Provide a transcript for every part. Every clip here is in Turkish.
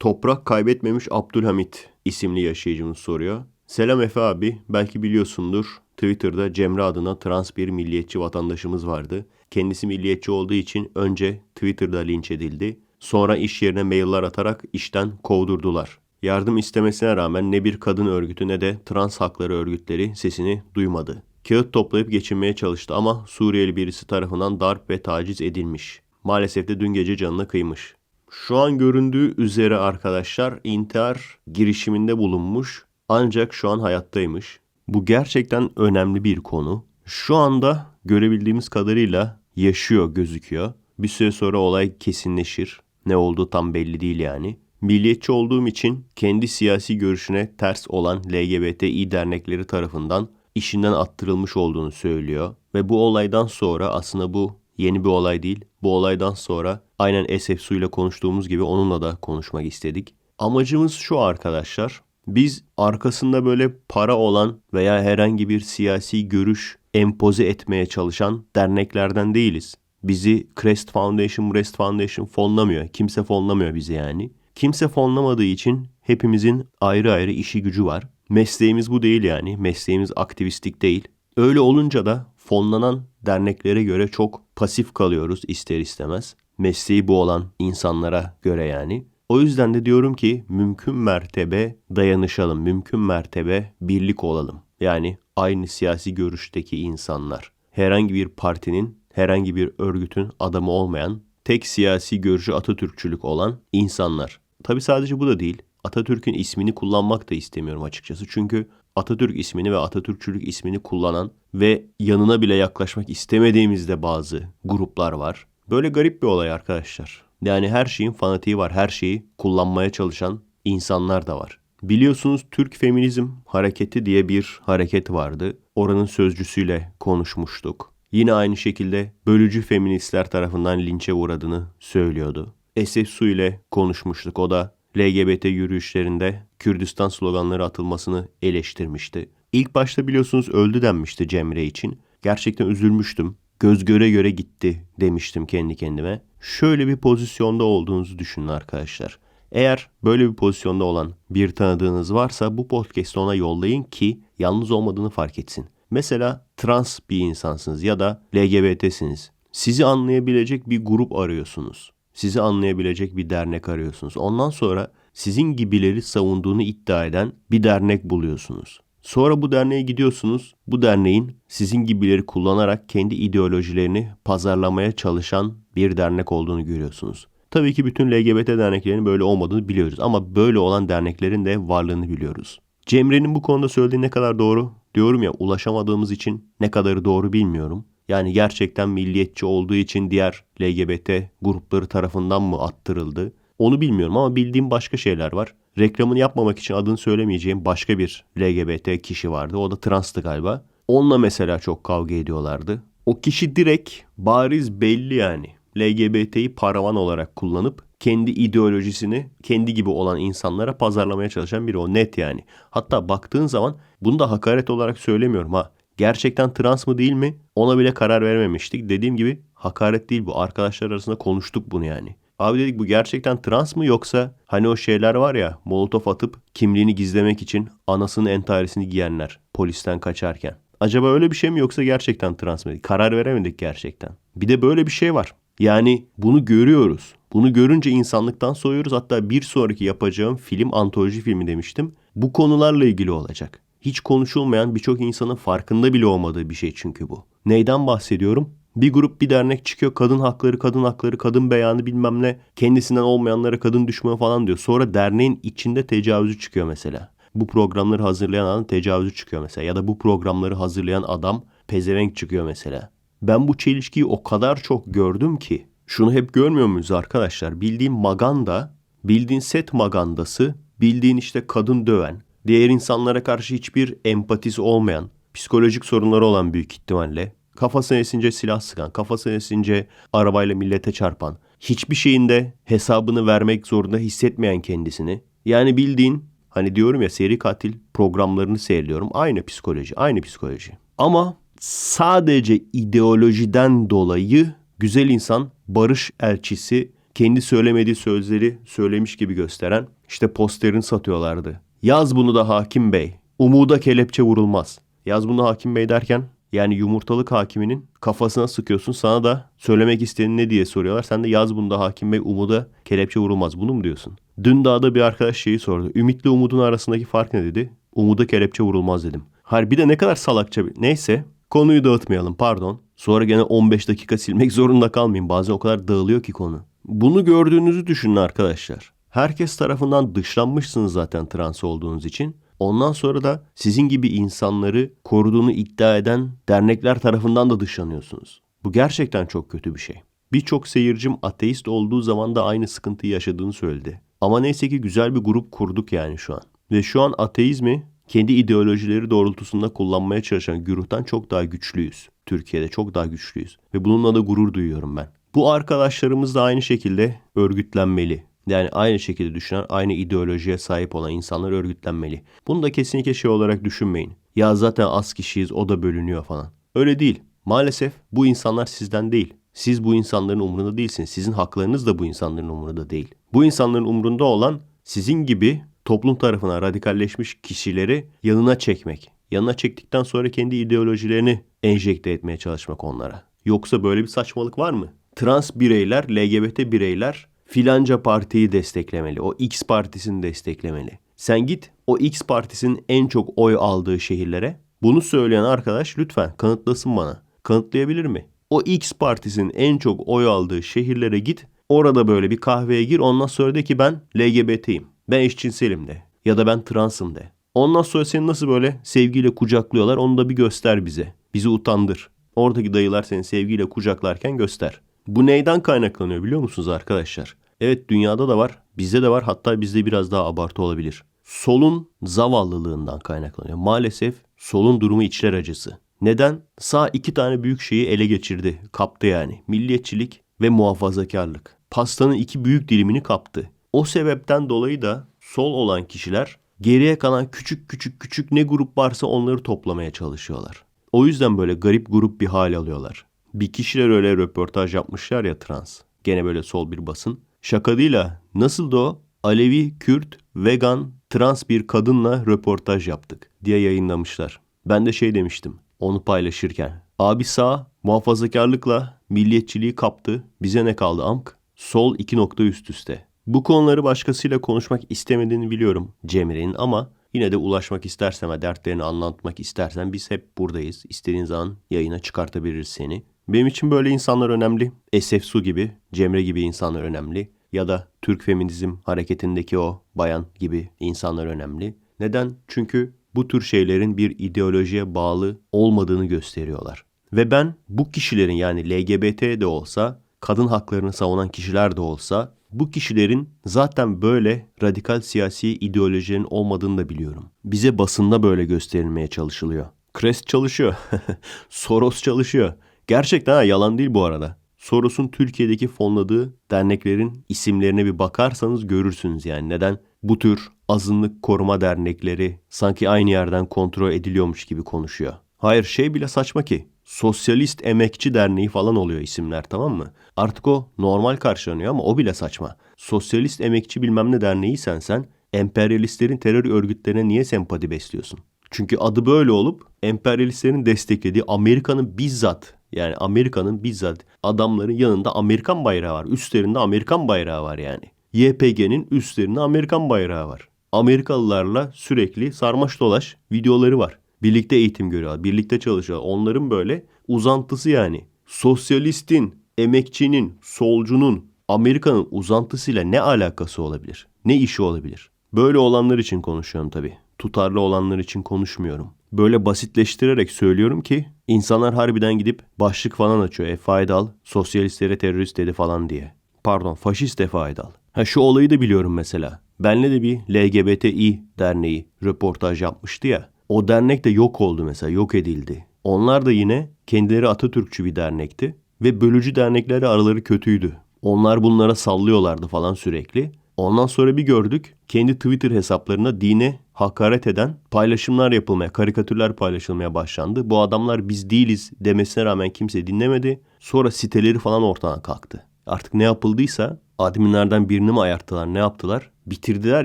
Toprak kaybetmemiş Abdülhamit isimli yaşayıcımız soruyor. Selam Efe abi, belki biliyorsundur. Twitter'da Cemre adına trans bir milliyetçi vatandaşımız vardı. Kendisi milliyetçi olduğu için önce Twitter'da linç edildi. Sonra iş yerine mailler atarak işten kovdurdular. Yardım istemesine rağmen ne bir kadın örgütü ne de trans hakları örgütleri sesini duymadı. Kağıt toplayıp geçinmeye çalıştı ama Suriyeli birisi tarafından darp ve taciz edilmiş. Maalesef de dün gece canına kıymış. Şu an göründüğü üzere arkadaşlar intihar girişiminde bulunmuş ancak şu an hayattaymış. Bu gerçekten önemli bir konu. Şu anda görebildiğimiz kadarıyla yaşıyor gözüküyor. Bir süre sonra olay kesinleşir. Ne olduğu tam belli değil yani. Milliyetçi olduğum için kendi siyasi görüşüne ters olan LGBTİ dernekleri tarafından işinden attırılmış olduğunu söylüyor. Ve bu olaydan sonra aslında bu yeni bir olay değil. Bu olaydan sonra aynen Esef ile konuştuğumuz gibi onunla da konuşmak istedik. Amacımız şu arkadaşlar. Biz arkasında böyle para olan veya herhangi bir siyasi görüş empoze etmeye çalışan derneklerden değiliz. Bizi Crest Foundation, Brest Foundation fonlamıyor. Kimse fonlamıyor bizi yani. Kimse fonlamadığı için hepimizin ayrı ayrı işi gücü var. Mesleğimiz bu değil yani. Mesleğimiz aktivistlik değil. Öyle olunca da fonlanan derneklere göre çok pasif kalıyoruz ister istemez. Mesleği bu olan insanlara göre yani. O yüzden de diyorum ki mümkün mertebe dayanışalım, mümkün mertebe birlik olalım. Yani aynı siyasi görüşteki insanlar. Herhangi bir partinin, herhangi bir örgütün adamı olmayan, tek siyasi görüşü Atatürkçülük olan insanlar. Tabi sadece bu da değil. Atatürk'ün ismini kullanmak da istemiyorum açıkçası. Çünkü Atatürk ismini ve Atatürkçülük ismini kullanan ve yanına bile yaklaşmak istemediğimizde bazı gruplar var. Böyle garip bir olay arkadaşlar. Yani her şeyin fanatiği var. Her şeyi kullanmaya çalışan insanlar da var. Biliyorsunuz Türk Feminizm Hareketi diye bir hareket vardı. Oranın sözcüsüyle konuşmuştuk. Yine aynı şekilde bölücü feministler tarafından linçe uğradığını söylüyordu. Esef Su ile konuşmuştuk. O da LGBT yürüyüşlerinde Kürdistan sloganları atılmasını eleştirmişti. İlk başta biliyorsunuz öldü denmişti Cemre için. Gerçekten üzülmüştüm. Göz göre göre gitti demiştim kendi kendime. Şöyle bir pozisyonda olduğunuzu düşünün arkadaşlar. Eğer böyle bir pozisyonda olan bir tanıdığınız varsa bu podcast'ı ona yollayın ki yalnız olmadığını fark etsin. Mesela trans bir insansınız ya da LGBT'siniz. Sizi anlayabilecek bir grup arıyorsunuz. Sizi anlayabilecek bir dernek arıyorsunuz. Ondan sonra sizin gibileri savunduğunu iddia eden bir dernek buluyorsunuz. Sonra bu derneğe gidiyorsunuz. Bu derneğin sizin gibileri kullanarak kendi ideolojilerini pazarlamaya çalışan bir dernek olduğunu görüyorsunuz. Tabii ki bütün LGBT derneklerinin böyle olmadığını biliyoruz ama böyle olan derneklerin de varlığını biliyoruz. Cemre'nin bu konuda söylediği ne kadar doğru? Diyorum ya ulaşamadığımız için ne kadarı doğru bilmiyorum. Yani gerçekten milliyetçi olduğu için diğer LGBT grupları tarafından mı attırıldı? Onu bilmiyorum ama bildiğim başka şeyler var. Reklamını yapmamak için adını söylemeyeceğim başka bir LGBT kişi vardı. O da transtı galiba. Onunla mesela çok kavga ediyorlardı. O kişi direkt bariz belli yani. LGBT'yi paravan olarak kullanıp kendi ideolojisini kendi gibi olan insanlara pazarlamaya çalışan biri o net yani. Hatta baktığın zaman bunu da hakaret olarak söylemiyorum ha. Gerçekten trans mı değil mi? Ona bile karar verememiştik. Dediğim gibi hakaret değil bu. Arkadaşlar arasında konuştuk bunu yani. Abi dedik bu gerçekten trans mı yoksa hani o şeyler var ya molotof atıp kimliğini gizlemek için anasının entarisini giyenler polisten kaçarken. Acaba öyle bir şey mi yoksa gerçekten trans mı? Karar veremedik gerçekten. Bir de böyle bir şey var. Yani bunu görüyoruz. Bunu görünce insanlıktan soğuyoruz. Hatta bir sonraki yapacağım film antoloji filmi demiştim. Bu konularla ilgili olacak. Hiç konuşulmayan birçok insanın farkında bile olmadığı bir şey çünkü bu. Neyden bahsediyorum? Bir grup bir dernek çıkıyor kadın hakları kadın hakları kadın beyanı bilmem ne kendisinden olmayanlara kadın düşmanı falan diyor. Sonra derneğin içinde tecavüzü çıkıyor mesela. Bu programları hazırlayan adam tecavüzü çıkıyor mesela ya da bu programları hazırlayan adam pezevenk çıkıyor mesela. Ben bu çelişkiyi o kadar çok gördüm ki şunu hep görmüyor muyuz arkadaşlar? Bildiğin maganda, bildiğin set magandası, bildiğin işte kadın döven, diğer insanlara karşı hiçbir empatisi olmayan, psikolojik sorunları olan büyük ihtimalle, kafasına esince silah sıkan, kafasına esince arabayla millete çarpan, hiçbir şeyinde hesabını vermek zorunda hissetmeyen kendisini. Yani bildiğin hani diyorum ya seri katil programlarını seyrediyorum. Aynı psikoloji, aynı psikoloji. Ama sadece ideolojiden dolayı güzel insan, barış elçisi, kendi söylemediği sözleri söylemiş gibi gösteren işte posterini satıyorlardı. Yaz bunu da hakim bey. Umuda kelepçe vurulmaz. Yaz bunu hakim bey derken yani yumurtalık hakiminin kafasına sıkıyorsun. Sana da söylemek istediğin ne diye soruyorlar. Sen de yaz bunu da hakim bey umuda kelepçe vurulmaz. Bunu mu diyorsun? Dün dağda bir arkadaş şeyi sordu. Ümitle umudun arasındaki fark ne dedi? Umuda kelepçe vurulmaz dedim. Hayır bir de ne kadar salakça bir... Neyse konuyu dağıtmayalım pardon. Sonra gene 15 dakika silmek zorunda kalmayayım. Bazen o kadar dağılıyor ki konu. Bunu gördüğünüzü düşünün arkadaşlar. Herkes tarafından dışlanmışsınız zaten trans olduğunuz için. Ondan sonra da sizin gibi insanları koruduğunu iddia eden dernekler tarafından da dışlanıyorsunuz. Bu gerçekten çok kötü bir şey. Birçok seyircim ateist olduğu zaman da aynı sıkıntıyı yaşadığını söyledi. Ama neyse ki güzel bir grup kurduk yani şu an. Ve şu an ateizmi kendi ideolojileri doğrultusunda kullanmaya çalışan güruhtan çok daha güçlüyüz. Türkiye'de çok daha güçlüyüz. Ve bununla da gurur duyuyorum ben. Bu arkadaşlarımız da aynı şekilde örgütlenmeli. Yani aynı şekilde düşünen, aynı ideolojiye sahip olan insanlar örgütlenmeli. Bunu da kesinlikle şey olarak düşünmeyin. Ya zaten az kişiyiz, o da bölünüyor falan. Öyle değil. Maalesef bu insanlar sizden değil. Siz bu insanların umrunda değilsiniz. Sizin haklarınız da bu insanların umrunda değil. Bu insanların umrunda olan sizin gibi toplum tarafına radikalleşmiş kişileri yanına çekmek. Yanına çektikten sonra kendi ideolojilerini enjekte etmeye çalışmak onlara. Yoksa böyle bir saçmalık var mı? Trans bireyler, LGBT bireyler filanca partiyi desteklemeli. O X partisini desteklemeli. Sen git o X partisinin en çok oy aldığı şehirlere bunu söyleyen arkadaş lütfen kanıtlasın bana. Kanıtlayabilir mi? O X partisinin en çok oy aldığı şehirlere git. Orada böyle bir kahveye gir. Ondan sonra de ki ben LGBT'yim. Ben eşcinselim de. Ya da ben transım de. Ondan sonra seni nasıl böyle sevgiyle kucaklıyorlar onu da bir göster bize. Bizi utandır. Oradaki dayılar seni sevgiyle kucaklarken göster. Bu neyden kaynaklanıyor biliyor musunuz arkadaşlar? Evet dünyada da var, bizde de var hatta bizde biraz daha abartı olabilir. Solun zavallılığından kaynaklanıyor. Maalesef solun durumu içler acısı. Neden? Sağ iki tane büyük şeyi ele geçirdi, kaptı yani. Milliyetçilik ve muhafazakarlık. Pastanın iki büyük dilimini kaptı. O sebepten dolayı da sol olan kişiler geriye kalan küçük küçük küçük ne grup varsa onları toplamaya çalışıyorlar. O yüzden böyle garip grup bir hal alıyorlar. Bir kişiler öyle röportaj yapmışlar ya trans. Gene böyle sol bir basın. Şaka değil ha. Nasıldı o? Alevi, Kürt, vegan, trans bir kadınla röportaj yaptık diye yayınlamışlar. Ben de şey demiştim onu paylaşırken. Abi sağ muhafazakarlıkla milliyetçiliği kaptı. Bize ne kaldı amk? Sol iki nokta üst üste. Bu konuları başkasıyla konuşmak istemediğini biliyorum Cemre'nin ama yine de ulaşmak istersen ve dertlerini anlatmak istersen biz hep buradayız. İstediğin zaman yayına çıkartabiliriz seni. Benim için böyle insanlar önemli. Esef Su gibi, Cemre gibi insanlar önemli. Ya da Türk feminizm hareketindeki o bayan gibi insanlar önemli. Neden? Çünkü bu tür şeylerin bir ideolojiye bağlı olmadığını gösteriyorlar. Ve ben bu kişilerin yani LGBT de olsa, kadın haklarını savunan kişiler de olsa bu kişilerin zaten böyle radikal siyasi ideolojilerin olmadığını da biliyorum. Bize basında böyle gösterilmeye çalışılıyor. Crest çalışıyor. Soros çalışıyor. Gerçekten ha, yalan değil bu arada. Soros'un Türkiye'deki fonladığı derneklerin isimlerine bir bakarsanız görürsünüz yani neden bu tür azınlık koruma dernekleri sanki aynı yerden kontrol ediliyormuş gibi konuşuyor. Hayır şey bile saçma ki. Sosyalist Emekçi Derneği falan oluyor isimler tamam mı? Artık o normal karşılanıyor ama o bile saçma. Sosyalist Emekçi bilmem ne derneği sen sen emperyalistlerin terör örgütlerine niye sempati besliyorsun? Çünkü adı böyle olup emperyalistlerin desteklediği Amerika'nın bizzat yani Amerika'nın bizzat adamların yanında Amerikan bayrağı var. Üstlerinde Amerikan bayrağı var yani. YPG'nin üstlerinde Amerikan bayrağı var. Amerikalılarla sürekli sarmaş dolaş videoları var. Birlikte eğitim görüyorlar, birlikte çalışıyorlar. Onların böyle uzantısı yani. Sosyalistin, emekçinin, solcunun Amerika'nın uzantısıyla ne alakası olabilir? Ne işi olabilir? Böyle olanlar için konuşuyorum tabii. Tutarlı olanlar için konuşmuyorum. Böyle basitleştirerek söylüyorum ki insanlar harbiden gidip başlık falan açıyor. E Faydal sosyalistlere terörist dedi falan diye. Pardon faşist Efe Aydal. Ha şu olayı da biliyorum mesela. Benle de bir LGBTİ derneği röportaj yapmıştı ya. O dernek de yok oldu mesela, yok edildi. Onlar da yine kendileri Atatürkçü bir dernekti ve bölücü dernekleri araları kötüydü. Onlar bunlara sallıyorlardı falan sürekli. Ondan sonra bir gördük kendi Twitter hesaplarına dine hakaret eden paylaşımlar yapılmaya, karikatürler paylaşılmaya başlandı. Bu adamlar biz değiliz demesine rağmen kimse dinlemedi. Sonra siteleri falan ortadan kalktı. Artık ne yapıldıysa Adminlerden birini mi ayarttılar ne yaptılar? Bitirdiler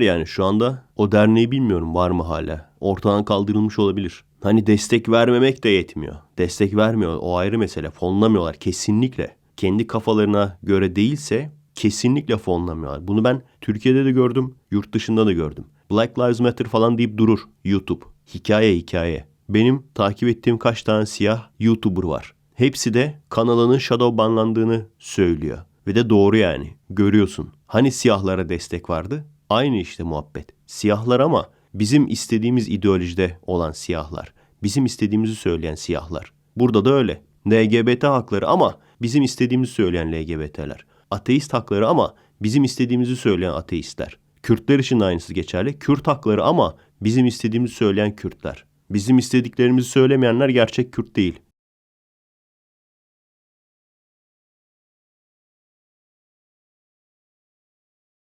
yani şu anda o derneği bilmiyorum var mı hala. Ortadan kaldırılmış olabilir. Hani destek vermemek de yetmiyor. Destek vermiyor o ayrı mesele. Fonlamıyorlar kesinlikle. Kendi kafalarına göre değilse kesinlikle fonlamıyorlar. Bunu ben Türkiye'de de gördüm, yurt dışında da gördüm. Black Lives Matter falan deyip durur YouTube. Hikaye hikaye. Benim takip ettiğim kaç tane siyah YouTuber var. Hepsi de kanalının shadow banlandığını söylüyor. Ve de doğru yani. Görüyorsun. Hani siyahlara destek vardı? Aynı işte muhabbet. Siyahlar ama bizim istediğimiz ideolojide olan siyahlar. Bizim istediğimizi söyleyen siyahlar. Burada da öyle. LGBT hakları ama bizim istediğimizi söyleyen LGBT'ler. Ateist hakları ama bizim istediğimizi söyleyen ateistler. Kürtler için de aynısı geçerli. Kürt hakları ama bizim istediğimizi söyleyen Kürtler. Bizim istediklerimizi söylemeyenler gerçek Kürt değil.